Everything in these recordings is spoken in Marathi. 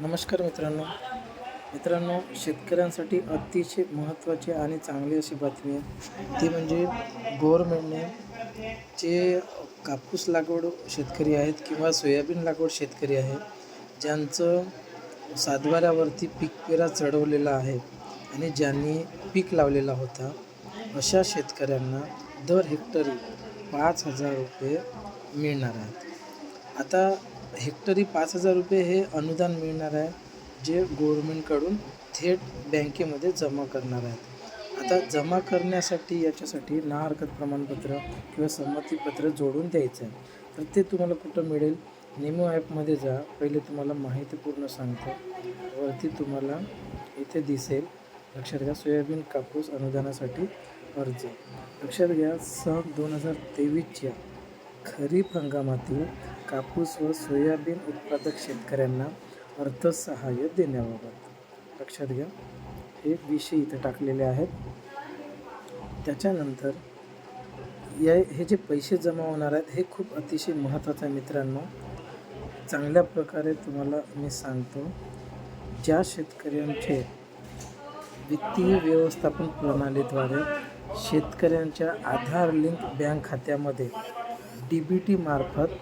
नमस्कार मित्रांनो. मित्रांनो शेतकऱ्यांसाठी अतिशय महत्त्वाची आणि चांगली अशी बातमी आहे. ती म्हणजे गव्हर्मेंटने जे कापूस लागवड शेतकरी आहेत किंवा सोयाबीन लागवड शेतकरी आहे ज्यांचं सातबाऱ्यावरती पीक पेरा चढवलेला आहे आणि ज्यांनी पीक लावलेला होता अशा शेतकऱ्यांना दर हेक्टरी पाच हजार रुपये मिळणार आहेत. आता हेक्टरी पाच हजार रुपये हे अनुदान मिळणार आहे जे गव्हर्मेंटकडून थेट बँकेमध्ये जमा करणार आहेत. आता जमा करण्यासाठी याच्यासाठी ना हरकत प्रमाणपत्र किंवा संमतीपत्र जोडून द्यायचं आहे. तर ते तुम्हाला कुठं मिळेल? नेमो ॲपमध्ये जा. पहिले तुम्हाला माहिती पूर्ण सांगतो. वरती तुम्हाला इथे दिसेल. लक्षात घ्या सोयाबीन कापूस अनुदानासाठी अर्ज. लक्षात घ्या सन दोन हजार तेवीसच्या खरीप हंगामातील कापूस व सोयाबीन उत्पादक शेतकऱ्यांना अर्थसहाय्य देण्याबाबत. लक्षात घ्या हे विषय इथं टाकलेले आहेत. त्याच्यानंतर या हे जे पैसे जमा होणार आहेत हे खूप अतिशय महत्त्वाचं आहे मित्रांनो. चांगल्या प्रकारे तुम्हाला मी सांगतो ज्या शेतकऱ्यांचे वित्तीय व्यवस्थापन प्रणालीद्वारे शेतकऱ्यांच्या आधार लिंक बँक खात्यामध्ये डी बी टीमार्फत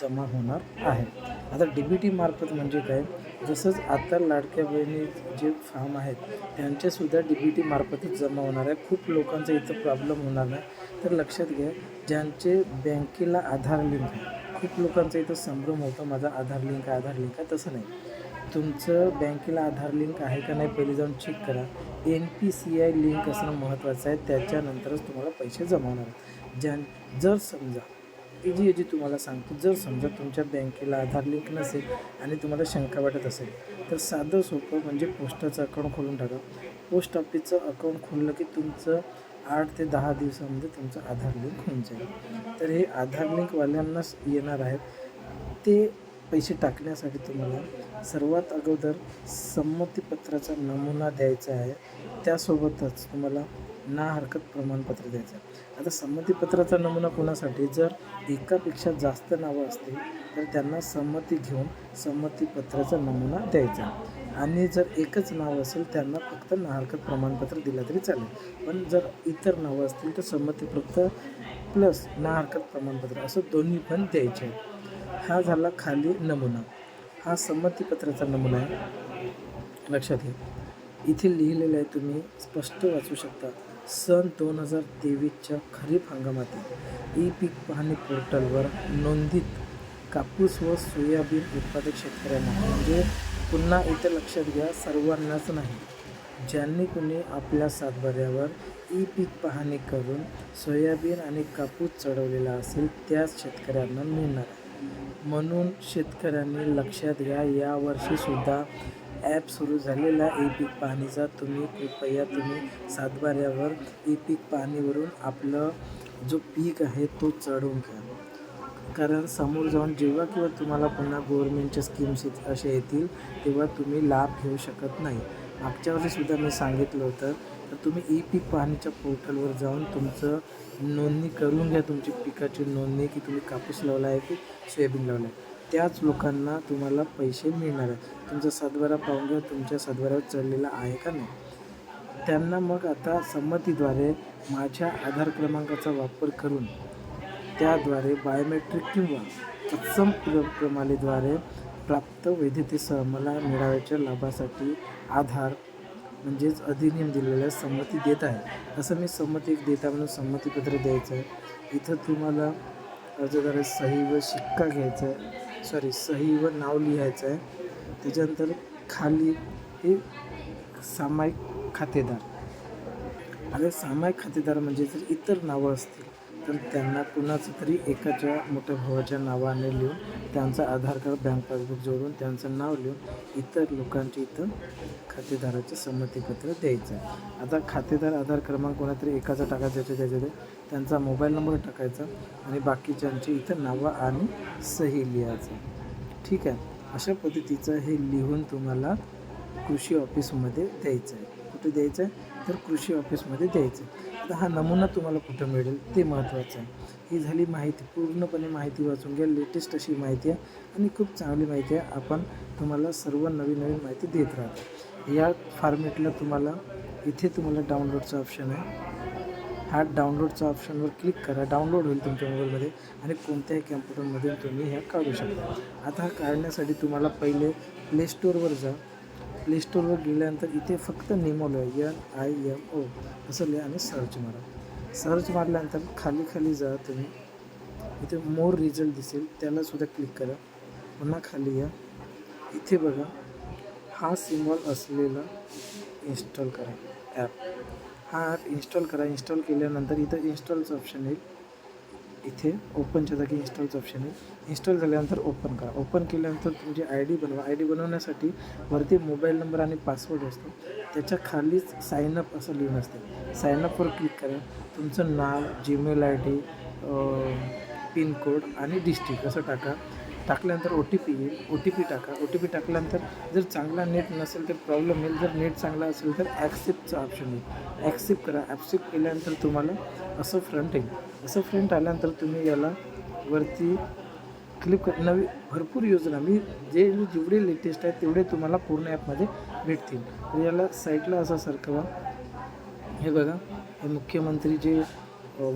जमा होणार आहे. आता डी बी टीमार्फत म्हणजे काय? जसंच आता लाडक्या बहिणी जे फार्म आहेत त्यांचेसुद्धा डी बी टीमार्फतच जमा होणार आहे. खूप लोकांचा इथं प्रॉब्लेम होणार आहे तर लक्षात घ्या ज्यांचे बँकेला आधार लिंक आहे खूप लोकांचा इथं संभ्रम होतो माझा आधार लिंक आहे आधार लिंक आहे तसं नाही. तुमचं बँकेला आधार लिंक आहे का नाही पहिले जाऊन चेक करा. N P C I link असणं महत्त्वाचं आहे त्याच्यानंतरच तुम्हाला पैसे जमा होणार ज्यां ज्या जर समजा ती जी जी तुम्हाला सांगतो. जर समजा तुमच्या बँकेला आधार लिंक नसेल आणि तुम्हाला शंका वाटत असेल तर साधं सोपं म्हणजे पोस्टाचं अकाउंट खोलून टाका. पोस्ट ऑफिसचं अकाउंट खोललं की तुमचं आठ ते दहा दिवसामध्ये तुमचं आधार लिंक होऊन जाईल. तर हे आधार लिंकवाल्यांनाच येणार आहेत. ते पैसे टाकण्यासाठी तुम्हाला सर्वात अगोदर संमतीपत्राचा नमुना द्यायचा आहे. त्यासोबतच तुम्हाला ना हरकत प्रमाणपत्र द्यायचं. आता संमतीपत्राचा नमुना कोणासाठी? जर एकापेक्षा जास्त नावं असतील तर त्यांना संमती घेऊन संमतीपत्राचा नमुना द्यायचा. आणि जर एकच नाव असेल त्यांना फक्त ना हरकत प्रमाणपत्र दिलं तरी चालेल. पण जर इतर नावं असतील तर संमतीपत्र प्लस ना हरकत प्रमाणपत्र असं दोन्ही पण द्यायचे. आहे हा झाला खाली नमुना. हा संमतीपत्राचा नमुना आहे. लक्षात घ्या. इथे लिहिलेलं आहे तुम्ही स्पष्ट वाचू शकता. सन दोन हजार तेवीसच्या खरीप हंगामातील ई पीक पाहणी पोर्टलवर नोंदीत कापूस व सोयाबीन उत्पादक शेतकऱ्यांना. म्हणजे पुन्हा इथं लक्षात घ्या सर्वांनाच नाही. ज्यांनी कुणी आपल्या सातबाऱ्यावर ई पीक पाहणी करून सोयाबीन आणि कापूस चढवलेला असेल त्याच शेतकऱ्यांना मिळणार. म्हणून शेतकऱ्यांनी लक्षात घ्या यावर्षीसुद्धा ॲप सुरू झालेला ई पीक पाहणीचा तुम्ही कृपया तुम्ही सातबाऱ्यावर ई पीक पाहणीवरून आपलं जो पीक आहे तो चढवून घ्या. कारण समोर जाऊन जेव्हा किंवा तुम्हाला पुन्हा गव्हर्मेंटच्या स्कीम्स असे येतील तेव्हा तुम्ही लाभ घेऊ शकत नाही. मागच्या वर्षीसुद्धा मी सांगितलं होतं तर तुम्ही ई पीक पाहणीच्या पोर्टलवर जाऊन तुमचं नोंदणी करून घ्या. तुमची पिकाची नोंदणी की तुम्ही कापूस लावला आहे की सोयाबीन लावला आहे त्याच लोकांना तुम्हाला पैसे मिळणार आहे तुमचा सातबारा पाहून तुमच्या सातबाऱ्यावर चढलेला आहे का नाही? त्यांना मग आता संमतीद्वारे माझ्या आधार क्रमांकाचा वापर करून त्याद्वारे बायोमेट्रिक किंवा तत्सम प्र प्रणालीद्वारे प्राप्त वैधतेसह मला मिळाव्याच्या लाभासाठी आधार म्हणजेच अधिनियम दिलेल्या संमती देत आहे. असं मी संमती एक देता म्हणून संमतीपत्र द्यायचं आहे. इथं तुम्हाला अर्जदार सही व शिक्का घ्यायचा आहे. सॉरी सही व नाव लिहायचं आहे त्याच्यानंतर खाली हे सामायिक खातेदार. आता सामायिक खातेदार म्हणजे जर इतर नावं असतील तर त्यांना कुणाचं तरी एकाच्या मोठ्या भावाच्या नावाने लिहून त्यांचं आधार कार्ड बँक पासबुक जोडून त्यांचं नाव लिहून इतर लोकांच्या इथं खातेदाराचे संमतीपत्र द्यायचं. आहे आता खातेदार आधार क्रमांक कोणातरी एकाचा टाकायचा याच्या त्याच्यात त्यांचा मोबाईल नंबर टाकायचा आणि बाकीच्यांची इथं नावं आणि सही लिहायचं. ठीक आहे? अशा पद्धतीचं हे लिहून तुम्हाला कृषी ऑफिसमध्ये द्यायचं आहे. कुठे द्यायचं आहे? तर कृषी ऑफिसमध्ये द्यायचं आहे. तर हा नमुना तुम्हाला कुठं मिळेल ते महत्त्वाचं आहे. ही झाली माहिती पूर्णपणे माहिती वाचून घ्या लेटेस्ट अशी माहिती आहे आणि खूप चांगली माहिती आहे. आपण तुम्हाला सर्व नवीन नवीन माहिती देत राहतो. या फॉर्मेटला तुम्हाला इथे तुम्हाला डाउनलोडचा ऑप्शन आहे. हा डाउनलोडचा ऑप्शनवर क्लिक करा. डाउनलोड होईल तुमच्या मोबाईलमध्ये आणि कोणत्याही कॅम्प्युटरमध्ये तुम्ही ह्या काढू शकता. आता हा काढण्यासाठी तुम्हाला पहिले प्ले स्टोअरवर जा. प्ले स्टोरवर गेल्यानंतर इथे फक्त नेमो लिहा एन आय एम ओ असं लिहा आणि सर्च मारा सर्च मारल्यानंतर खाली खाली जा तुम्ही. इथे मोर रिझल्ट दिसेल त्याला सुद्धा क्लिक करा. पुन्हा खाली या. इथे बघा हा सिम्बॉल असलेला इन्स्टॉल करा ॲप हा ॲप इन्स्टॉल करा. इन्स्टॉल केल्यानंतर इथं इन्स्टॉलचं ऑप्शन येईल. इथे ओपनच्या जागी इन्स्टॉलचं ऑप्शन आहे. इन्स्टॉल झाल्यानंतर ओपन करा. ओपन केल्यानंतर तुमची आय डी बनवा. आय डी बनवण्यासाठी वरती मोबाईल नंबर आणि पासवर्ड असतो. त्याच्या खालीच साईनअप असं लिहून असते. साईनअपवर क्लिक करा. तुमचं नाव जीमेल आय डी पिनकोड आणि डिस्ट्रिक्ट असं टाका. टाकल्यानंतर ओ टी पी येईल. ओ टी पी टाका. ओ टी पी टाकल्यानंतर जर चांगला नेट नसेल तर प्रॉब्लेम येईल. जर नेट चांगला असेल तर ॲक्सेप्टचं ऑप्शन येईल. ॲक्सेप्ट करा. ॲक्सेप्ट केल्यानंतर तुम्हाला असं फ्रंट येईल. असं फ्रंट आल्यानंतर तुम्ही याला वरती क्लिक कर नवी भरपूर योजना. मी जे जेवढे लेटेस्ट आहेत तेवढे तुम्हाला पूर्ण ॲपमध्ये भेटतील. तर याला साईटला असा सरकवा. हे बघा हे मुख्यमंत्री जे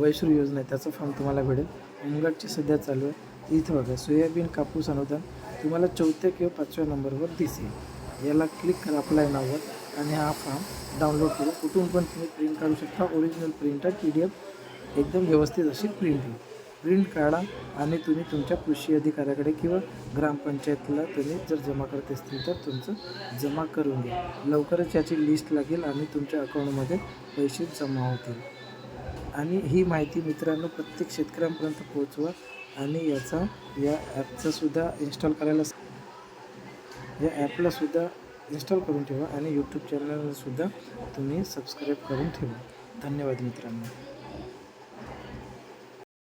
वैश्रू योजना आहे त्याचा फॉर्म तुम्हाला भेटेल. होमगार्डची सध्या चालू आहे. इथं बघा सोयाबीन कापूस अनुदान तुम्हाला चौथ्या किंवा पाचव्या नंबरवर दिसेल. याला क्लिक करा अप्लाय नाववर आणि हा फॉर्म डाउनलोड करू. कुठून पण तुम्ही प्रिंट काढू शकता. ओरिजिनल प्रिंट आहे पी डी एफ एकदम व्यवस्थित अशी प्रिंट येईल प्रिंट काढा आणि तुम्ही तुमच्या कृषी अधिकाऱ्याकडे किंवा ग्रामपंचायतीला तुम्ही जर जमा करत असतील तर तुमचं जमा करून घ्या. लवकरच याची लिस्ट लागेल आणि तुमच्या अकाउंटमध्ये पैसे जमा होतील. आणि ही माहिती मित्रांनो प्रत्येक शेतकऱ्यांपर्यंत पोहोचवा आणि याचा या ॲपचा सुद्धा इन्स्टॉल करायला या ॲपला सुद्धा इन्स्टॉल करून ठेवा आणि यूट्यूब चॅनलसुद्धा तुम्ही सबस्क्राईब करून ठेवा. धन्यवाद मित्रांनो.